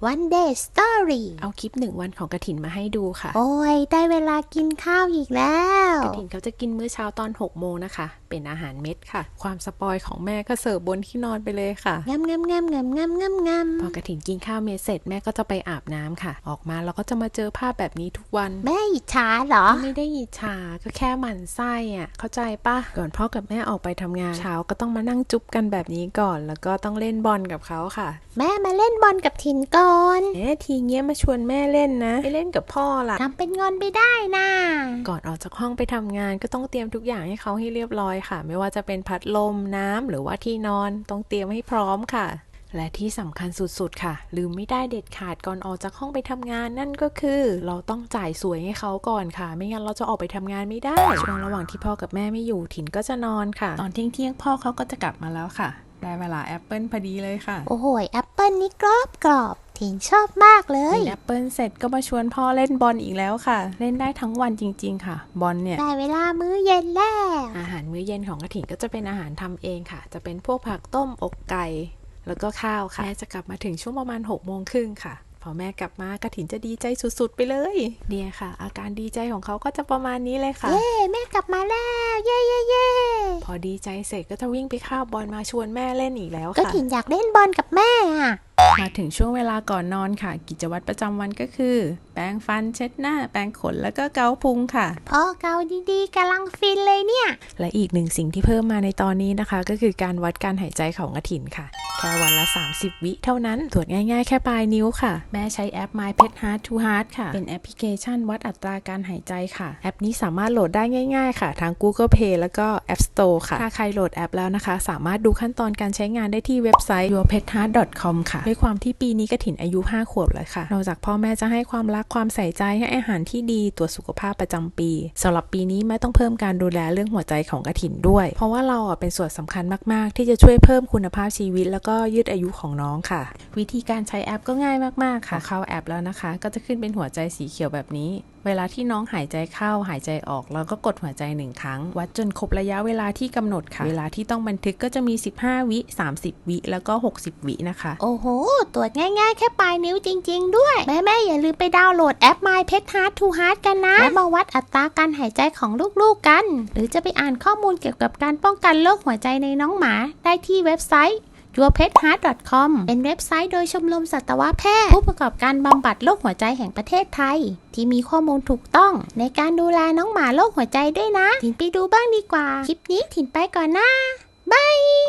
One Day Story เอาคลิปหนึ่งวันของกระถินมาให้ดูค่ะ โอ้ย ได้เวลากินข้าวอีกแล้ว กระถินเขาจะกินมื้อเช้าตอน 6 โมงนะคะ เป็นอาหารเม็ดค่ะ ความสปอยของแม่ก็เสิร์ฟบนที่นอนไปเลยค่ะงำงำงำงำงำงำงพอกระถินกินข้าวเม็ดเสร็จแม่ก็จะไปอาบน้ำค่ะ ออกมาเราก็จะมาเจอภาพแบบนี้ทุกวันำแม่อิจฉาเหรอ ไม่ได้อิจฉาก็แค่หมั่นไส้อะ เข้าใจปะก่อนพ่อกับแม่ออกไปทำงานเช้าก็ต้องมานั่งจุ๊บกันแบบนี้ก่อน แล้วก็ต้องเล่นบอลกับเขาค่ะ แม่มาเล่นบอลกับถินก่อนเอ๊ะทีเงี้ยมาชวนแม่เล่นนะไปเล่นกับพ่อล่ะทำเป็นงอนไปได้นะ ก่อนออกจากห้องไปทำงานก็ต้องเตรียมทุกอย่างให้เขาให้เรียบร้อยค่ะ ไม่ว่าจะเป็นพัดลมน้ำหรือว่าที่นอนต้องเตรียมให้พร้อมค่ะ และที่สำคัญสุดๆค่ะ ลืมไม่ได้เด็ดขาดก่อนออกจากห้องไปทำงานนั่นก็คือ เราต้องจ่ายสวยให้เขาก่อนค่ะ ไม่งั้นเราจะออกไปทำงานไม่ได้ช่วงระหว่างที่พ่อกับแม่ไม่อยู่ถิ่นก็จะนอนค่ะ ตอนเที่ยงเที่ยงๆพ่อเขาก็จะกลับมาแล้วค่ะได้เวลาแอปเปิลพอดีเลยค่ะ โอ้โหยแอปเปิลนี่กรอบกรอบ ถินชอบมากเลยกินแอปเปิลเสร็จก็มาชวนพ่อเล่นบอลอีกแล้วค่ะ เล่นได้ทั้งวันจริง ๆ ค่ะ บอลเนี่ยได้เวลามื้อเย็นแล้ว อาหารมื้อเย็นของกระถิ่นก็จะเป็นอาหารทำเองค่ะ จะเป็นพวกผักต้มอกไก่แล้วก็ข้าวค่ะแม่จะกลับมาถึงช่วงประมาณ6กโมงครึ่งค่ะพอแม่กลับมากระถินจะดีใจสุดๆ ไปเลย เนี่ยค่ะ อาการดีใจของเขาก็จะประมาณนี้เลยค่ะ เย้แม่กลับมาแล้ว เย้เย้เย้พอดีใจเสร็จก็จะวิ่งไปข้าวบอลมาชวนแม่เล่นอีกแล้วก็ค่ะถินอยากเล่นบอลกับแม่อะ มาถึงช่วงเวลาก่อนนอนค่ะ กิจวัตรประจำวันก็คือ แปรงฟันเช็ดหน้า แปรงขนแล้วก็เกาพุงค่ะพ่อเกาดีๆกำลังฟินเลยเนี่ย และอีกหนึ่งสิ่งที่เพิ่มมาในตอนนี้นะคะ ก็คือการวัดการหายใจของกระถินค่ะแค่วันละ 30 วิเท่านั้นตรวจง่ายๆ แค่ปลายนิ้วค่ะ แม่ใช้แอป My Pet Heart to Heart ค่ะ เป็นแอปพลิเคชันวัดอัตราการหายใจค่ะ แอปนี้สามารถโหลดได้ง่ายๆ ค่ะ ทาง Google Play แล้วก็ App Store ค่ะ ถ้าใครโหลดแอปแล้วนะคะ สามารถดูขั้นตอนการใช้งานได้ที่เว็บไซต์ yourpetheart.com ค่ะด้วยความที่ปีนี้กระถินอายุ 5 ขวบแล้วค่ะ นอกจากพ่อแม่จะให้ความรักความใส่ใจให้อาหารที่ดีตรวจสุขภาพประจำปีสำหรับปีนี้แม่ต้องเพิ่มการดูแลเรื่องหัวใจของกระถินด้วย เพราะว่าเราเป็นส่วนสำคัญมาก ๆ ที่จะช่วยเพิ่มคุณภาพชีวิต แล้วก็ยืดอายุของน้องค่ะ วิธีการใช้แอปก็ง่ายมากๆค่ะเข้าแอปแล้วนะคะ ก็จะขึ้นเป็นหัวใจสีเขียวแบบนี้ เวลาที่น้องหายใจเข้าหายใจออกเราก็กดหัวใจหนึ่งครั้ง วัดจนครบระยะเวลาที่กำหนดค่ะ เวลาที่ต้องบันทึกก็จะมี 15 วิ 30 วิ แล้วก็ 60 วินะคะ โอ้โห ตรวจง่ายๆ แค่ปลายนิ้วจริง ๆ ด้วย แม่ๆอย่าลืมไปดาวน์โหลดแอป My Pet Heart to Heart กันนะและมาวัดอัตราการหายใจของลูกๆกัน หรือจะไปอ่านข้อมูลเกี่ยวกับการป้องกันโรคหัวใจในน้องหมาได้ที่เว็บไซต์ yourpetheart.com เป็นเว็บไซต์โดยชมรมสัตวแพทย์ผู้ประกอบการบำบัดโรคหัวใจแห่งประเทศไทย ที่มีข้อมูลถูกต้อง ในการดูแลน้องหมาโรคหัวใจด้วยนะ ถิ่นไปดูบ้างดีกว่า คลิปนี้ถิ่นไปก่อนนะบาย